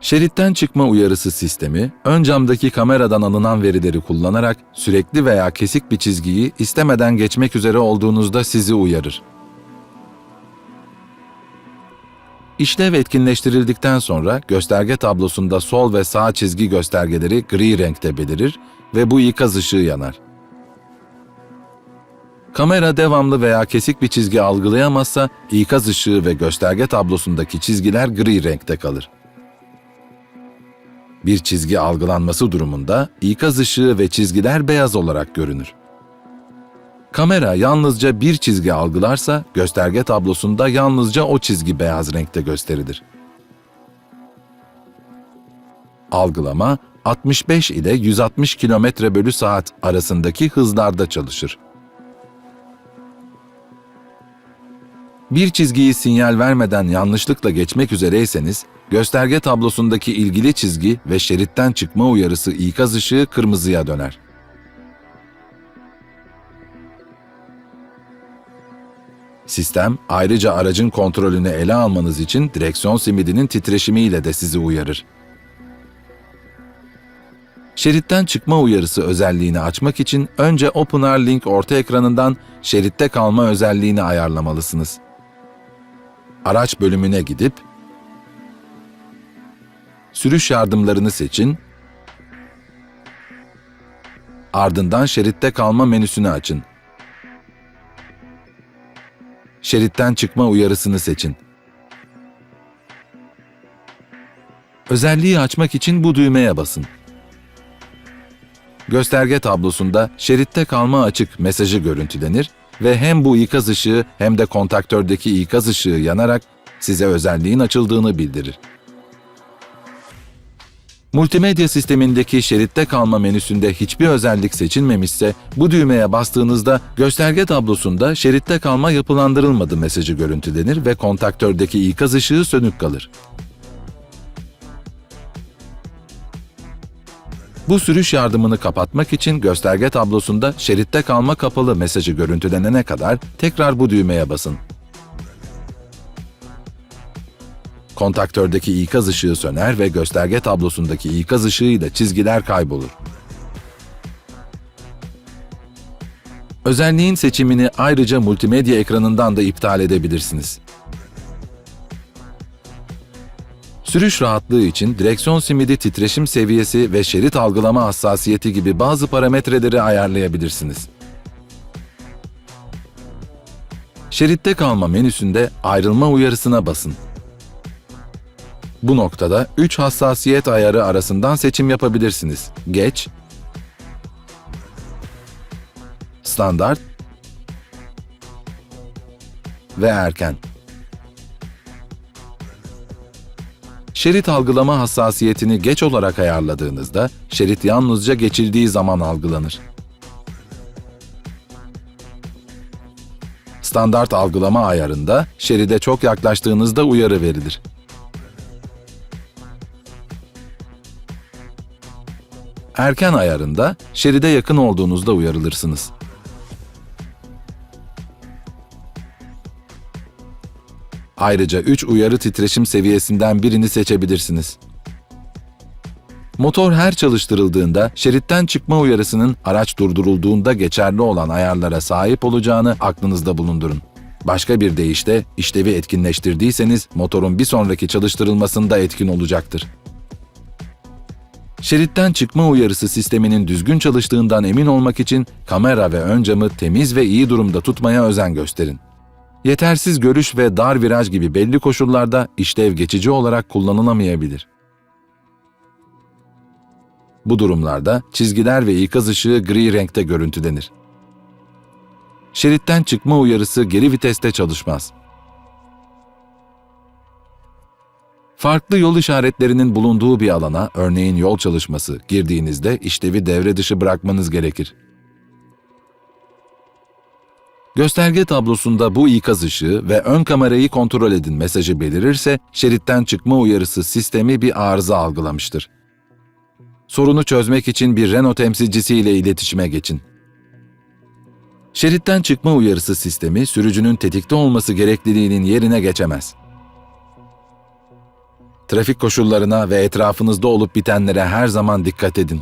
Şeritten çıkma uyarısı sistemi, ön camdaki kameradan alınan verileri kullanarak sürekli veya kesik bir çizgiyi istemeden geçmek üzere olduğunuzda sizi uyarır. İşlev etkinleştirildikten sonra gösterge tablosunda sol ve sağ çizgi göstergeleri gri renkte belirir ve bu ikaz ışığı yanar. Kamera devamlı veya kesik bir çizgi algılayamazsa ikaz ışığı ve gösterge tablosundaki çizgiler gri renkte kalır. Bir çizgi algılanması durumunda ikaz ışığı ve çizgiler beyaz olarak görünür. Kamera yalnızca bir çizgi algılarsa gösterge tablosunda yalnızca o çizgi beyaz renkte gösterilir. Algılama 65 ile 160 km bölü saat arasındaki hızlarda çalışır. Bir çizgiyi sinyal vermeden yanlışlıkla geçmek üzereyseniz, gösterge tablosundaki ilgili çizgi ve şeritten çıkma uyarısı ikaz ışığı kırmızıya döner. Sistem ayrıca aracın kontrolünü ele almanız için direksiyon simidinin titreşimiyle de sizi uyarır. Şeritten çıkma uyarısı özelliğini açmak için önce OpenR Link orta ekranından şeritte kalma özelliğini ayarlamalısınız. Araç bölümüne gidip Sürüş yardımlarını seçin. Ardından şeritte kalma menüsünü açın. Şeritten çıkma uyarısını seçin. Özelliği açmak için bu düğmeye basın. Gösterge tablosunda şeritte kalma açık mesajı görüntülenir ve hem bu ikaz ışığı hem de kontaktördeki ikaz ışığı yanarak size özelliğin açıldığını bildirir. Multimedya sistemindeki şeritte kalma menüsünde hiçbir özellik seçilmemişse bu düğmeye bastığınızda gösterge tablosunda şeritte kalma yapılandırılmadı mesajı görüntülenir ve kontaktördeki ikaz ışığı sönük kalır. Bu sürüş yardımını kapatmak için gösterge tablosunda şeritte kalma kapalı mesajı görüntülenene kadar tekrar bu düğmeye basın. Kontaktördeki ikaz ışığı söner ve gösterge tablosundaki ikaz ışığı ile çizgiler kaybolur. Özelliğin seçimini ayrıca multimedya ekranından da iptal edebilirsiniz. Sürüş rahatlığı için direksiyon simidi titreşim seviyesi ve şerit algılama hassasiyeti gibi bazı parametreleri ayarlayabilirsiniz. Şeritte kalma menüsünde ayrılma uyarısına basın. Bu noktada 3 hassasiyet ayarı arasından seçim yapabilirsiniz. Geç, Standart ve Erken. Şerit algılama hassasiyetini geç olarak ayarladığınızda şerit yalnızca geçildiği zaman algılanır. Standart algılama ayarında şeride çok yaklaştığınızda uyarı verilir. Erken ayarında şeride yakın olduğunuzda uyarılırsınız. Ayrıca 3 uyarı titreşim seviyesinden birini seçebilirsiniz. Motor her çalıştırıldığında şeritten çıkma uyarısının araç durdurulduğunda geçerli olan ayarlara sahip olacağını aklınızda bulundurun. Başka bir deyişle işlevi etkinleştirdiyseniz motorun bir sonraki çalıştırılmasında etkin olacaktır. Şeritten çıkma uyarısı sisteminin düzgün çalıştığından emin olmak için kamera ve ön camı temiz ve iyi durumda tutmaya özen gösterin. Yetersiz görüş ve dar viraj gibi belli koşullarda işlev geçici olarak kullanılamayabilir. Bu durumlarda çizgiler ve ikaz ışığı gri renkte görüntülenir. Şeritten çıkma uyarısı geri viteste çalışmaz. Farklı yol işaretlerinin bulunduğu bir alana, örneğin yol çalışması, girdiğinizde işlevi devre dışı bırakmanız gerekir. Gösterge tablosunda bu ikaz ışığı ve ön kamerayı kontrol edin mesajı belirirse, şeritten çıkma uyarısı sistemi bir arıza algılamıştır. Sorunu çözmek için bir Renault temsilcisiyle iletişime geçin. Şeritten çıkma uyarısı sistemi sürücünün tetikte olması gerekliliğinin yerine geçemez. Trafik koşullarına ve etrafınızda olup bitenlere her zaman dikkat edin.